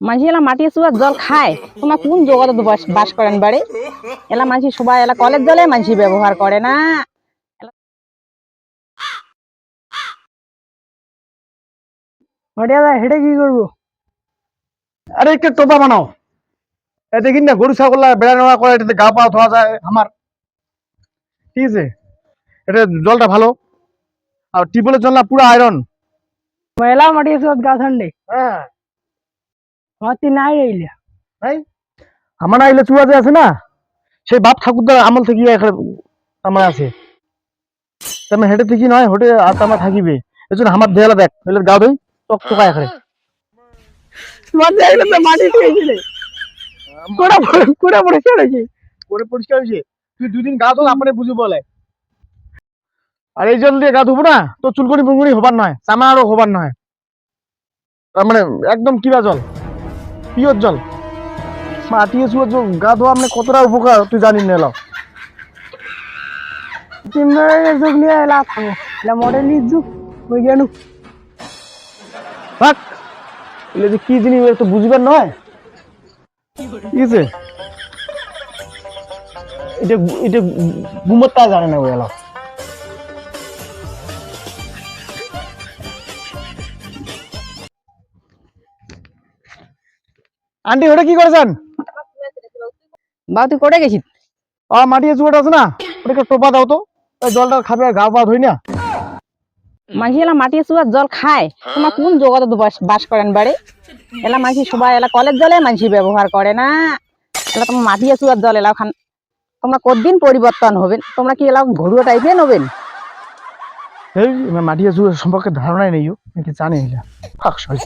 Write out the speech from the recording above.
মাঝি এলা মাটি সুয়ার জল খায়। তোমার কোন জগতে বাস করেন বাড়ি? এলা মাঝি সবাই এলা কলের জলে মাঝি ব্যবহার করে না। হেঁটে কি করব? আরে একটা টোপা বানাও। গরু ছাগল বেড়া নেওয়া করে এটাতে গা পা ধোয়া যায় আমার। ঠিক আছে? এটা জলটা ভালো। আর টিউবওয়েলের জল না পুরো আয়রন মেলা মাটি সুয়াত গা ঠান্ডে। হ্যাঁ। নাই আমার চুয়া যে আছে না সেই বাপ ঠাকুরদার আমল থেকে এখানে আমার আছে। তেমন হেঁটে থেকে নয় হোটে আর আমার থাকিবে। এই জন্য আমার দেয়ালা দেখ এলে গা ধুই টক টকা এখানে। আইলে তো মাটি খেয়েছিল কোড়া কোড়া পড়ে চড়েছে করে পরিষ্কার হয়েছে। তুই দুদিন গা ধো আপনি বুঝি বলে। আর এই জল দিয়ে গা ধুবো না তো চুলকুনি বুলকুনি হবার নয় চামা আরও হবার নয়। তার মানে একদম কিবা জল। পিওর জল। চুয়ার জল গা ধোয়া মানে কতটা উপকার, তুই জানি না, এলাও। যুগ নিয়ে এলা থাকো মডেলের যুগ বৈজ্ঞানিক থাক, এলে যে কি জিনিস তো বুঝবার নয়। ঠিক আছে এটা এটা গুমত্তা জানে না এলাও। আন্টি ওটা কি করেছেন? বা তুই করে গেছিস? আ মাটি চুয়াটা আছে না? ওটা একটু টোপা দাও তো। ওই জলটা খাবে আর গা পা ধুই না। মাঝি এলা মাটি সুয়ার জল খায়। তোমার কোন জগতে বাস বাস করেন বাড়ি? এলা মাঝি সবাই এলা কলের জলে মাঝি ব্যবহার করে না। এলা তোমার মাটি সুয়ার জল এলা খান। তোমরা কতদিন পরিবর্তন হবেন? তোমরা কি এলা ঘরুয়া টাইপের নেবেন? এই মাটি চুয়া সম্পর্কে ধারণাই নেই নাকি জানি না। ফাঁক সরি।